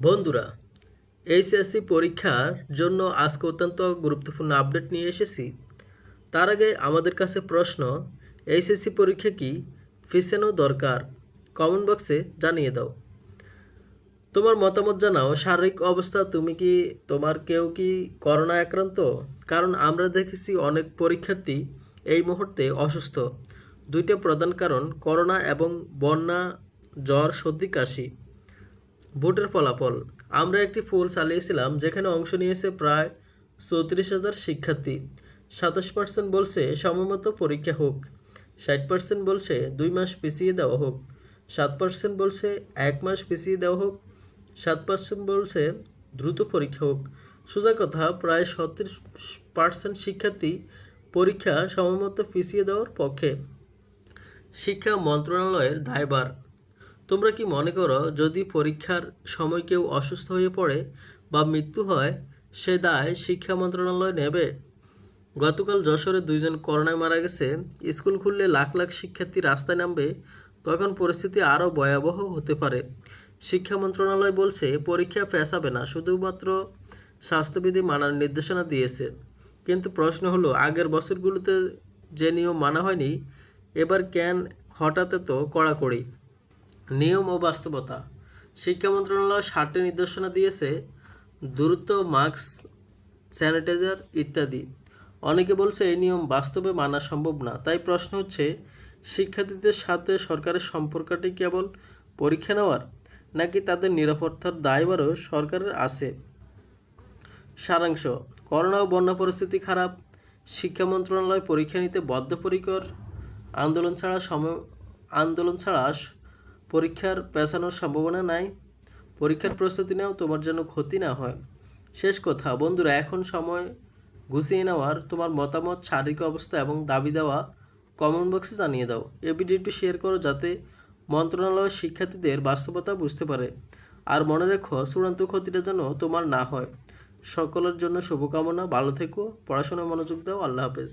বন্ধুরা, এইচএসসি পরীক্ষার জন্য আজকে অত্যন্ত গুরুত্বপূর্ণ আপডেট নিয়ে এসেছি। তার আগে আমাদের কাছে প্রশ্ন, এইচএসসি পরীক্ষা কি ফিসেনও দরকার? কমেন্ট বক্সে জানিয়ে দাও। তোমার মতামত জানাও, শারীরিক অবস্থা, তুমি কি, তোমার কেউ কি করোনা আক্রান্ত? কারণ আমরা দেখেছি অনেক পরীক্ষার্থী এই মুহূর্তে অসুস্থ। দুইটা প্রধান কারণ, করোনা এবং বন্যা, জ্বর, সর্দি, কাশি। ভোটের ফলাফল। আমরা একটি ফুল চালিয়েছিলাম যেখানে অংশ নিয়েছে প্রায় চৌত্রিশ হাজার শিক্ষার্থী। সাতাশ পার্সেন্ট বলছে সময়মতো পরীক্ষা হোক, ষাট পার্সেন্ট বলছে দুই মাস পিছিয়ে দেওয়া হোক, সাত পার্সেন্ট বলছে এক মাস পিছিয়ে দেওয়া হোক, সাত পার্সেন্ট বলছে দ্রুত পরীক্ষা হোক। সোজা কথা, প্রায় সত্তর পার্সেন্ট শিক্ষার্থী পরীক্ষা সময়মতো পিছিয়ে দেওয়ার পক্ষে। শিক্ষা মন্ত্রণালয়ের দায়ভার। তোমরা কি মনে করো, যদি পরীক্ষার সময় কেউ অসুস্থ হয়ে পড়ে বা মৃত্যু হয়, সে দায় শিক্ষা মন্ত্রণালয় নেবে? গতকাল যশোরে দুইজন করোনায় মারা গেছে। স্কুল খুললে লাখ লাখ শিক্ষার্থী রাস্তায় নামবে, তখন পরিস্থিতি আরও ভয়াবহ হতে পারে। শিক্ষা মন্ত্রণালয় বলছে, পরীক্ষা ফেসাবে না, শুধুমাত্র স্বাস্থ্যবিধি মানার নির্দেশনা দিয়েছে। কিন্তু প্রশ্ন হলো, আগের বছরগুলোতে যে নিয়ম মানা হয়নি, এবার কেন হঠাৎ তো কড়াকড়ি? নিয়ম ও বাস্তবতা। শিক্ষা মন্ত্রণালয় ষাটটি নির্দেশনা দিয়েছে দূরত্ব মাস্ক, স্যানিটাইজার ইত্যাদি। অনেকে বলছে এই নিয়ম বাস্তবে মানা সম্ভব না। তাই প্রশ্ন হচ্ছে, শিক্ষার্থীদের সাথে সরকারের সম্পর্কটি কেবল পরীক্ষা নেওয়ার, নাকি তাদের নিরাপত্তার দায়ভারও সরকারের আছে? সারাংশ, করোনা ও বন্যা পরিস্থিতি খারাপ, শিক্ষা মন্ত্রণালয় পরীক্ষা নিতে বদ্ধপরিকর, আন্দোলন ছাড়া সম আন্দোলন ছাড়া পরীক্ষার পেছানোর সম্ভাবনা নাই। পরীক্ষার প্রস্তুতি নাও, তোমার যেন ক্ষতি না হয়। শেষ কথা, বন্ধুরা, এখন সময় গুছিয়ে নেওয়ার। তোমার মতামত, শারীরিক অবস্থা এবং দাবি দেওয়া কমেন্ট বক্সে জানিয়ে দাও। এই ভিডিওটি শেয়ার করো যাতে মন্ত্রণালয় শিক্ষার্থীদের বাস্তবতা বুঝতে পারে। আর মনে রেখো, চূড়ান্ত ক্ষতিটা যেন তোমার না হয়। সকলের জন্য শুভকামনা, ভালো থেকো, পড়াশোনায় মনোযোগ দাও, আল্লাহ হাফেজ।